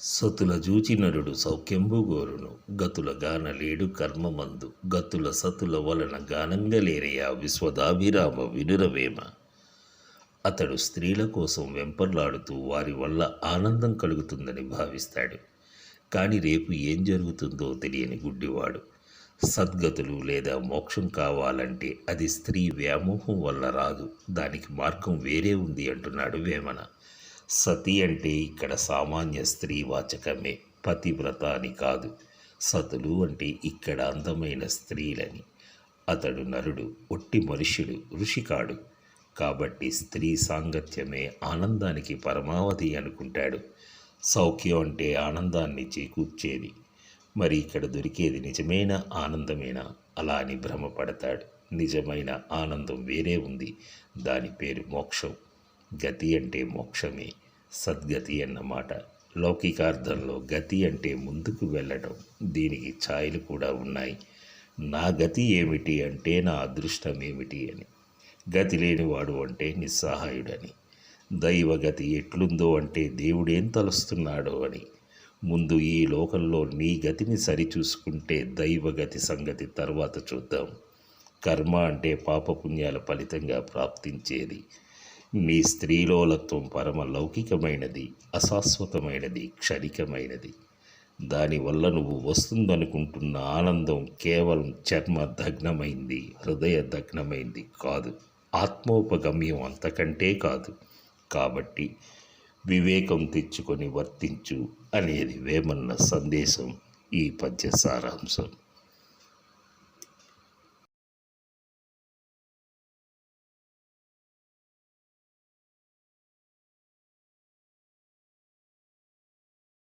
సతుల జూచి నరుడు సౌఖ్యంబు గోరును. గతుల గానలేడు కర్మమందు. గతుల సతుల వలన గానంగలేరయా విశ్వదాభిరామ వినురవేమ. అతడు స్త్రీల కోసం వెంపర్లాడుతూ వారి వల్ల ఆనందం కలుగుతుందని భావిస్తాడు. కానీ రేపు ఏం జరుగుతుందో తెలియని గుడ్డివాడు. సద్గతులు లేదా మోక్షం కావాలంటే అది స్త్రీ వ్యామోహం వల్ల రాదు. దానికి మార్గం వేరే ఉంది అంటున్నాడు వేమన. సతి అంటే ఇక్కడ సామాన్య స్త్రీ వాచకమే పతివ్రత అని కాదు. సతులు అంటే ఇక్కడ అందమైన స్త్రీలని. అతడు నరుడు ఒట్టి మనుష్యుడు ఋషికాడు. కాబట్టి స్త్రీ సాంగత్యమే ఆనందానికి పరమావధి అనుకుంటాడు. సౌఖ్యం అంటే ఆనందాన్ని చేకూర్చేది. మరి ఇక్కడ దొరికేది నిజమైన ఆనందమేనా? అలా అని భ్రమపడతాడు. నిజమైన ఆనందం వేరే ఉంది. దాని పేరు మోక్షం. గతి అంటే మోక్షమే సద్గతి అన్నమాట లౌకికార్థంలో గతి అంటే ముందుకు వెళ్ళడం. దీనికి ఛాయలు కూడా ఉన్నాయి. నా గతి ఏమిటి అంటే నా అదృష్టం ఏమిటి అని. గతి లేనివాడు అంటే నిస్సహాయుడని. దైవగతి ఎట్లుందో అంటే దేవుడేం తలుస్తున్నాడో అని. ముందు ఈ లోకంలో నీ గతిని సరిచూసుకుంటే దైవగతి సంగతి తర్వాత చూద్దాం. కర్మ అంటే పాపపుణ్యాల ఫలితంగా ప్రాప్తించేది. మీ స్త్రీలోలత్వం పరమ లౌకికమైనది అశాశ్వతమైనది క్షణికమైనది. దానివల్ల నువ్వు వస్తుందనుకుంటున్న ఆనందం కేవలం చర్మ దగ్నమైంది హృదయ దగ్నమైంది కాదు. ఆత్మోపగమ్యం అంతకంటే కాదు. కాబట్టి వివేకం తెచ్చుకొని వర్తించు అనేది వేమన్న సందేశం ఈ పద్య సారాంశం.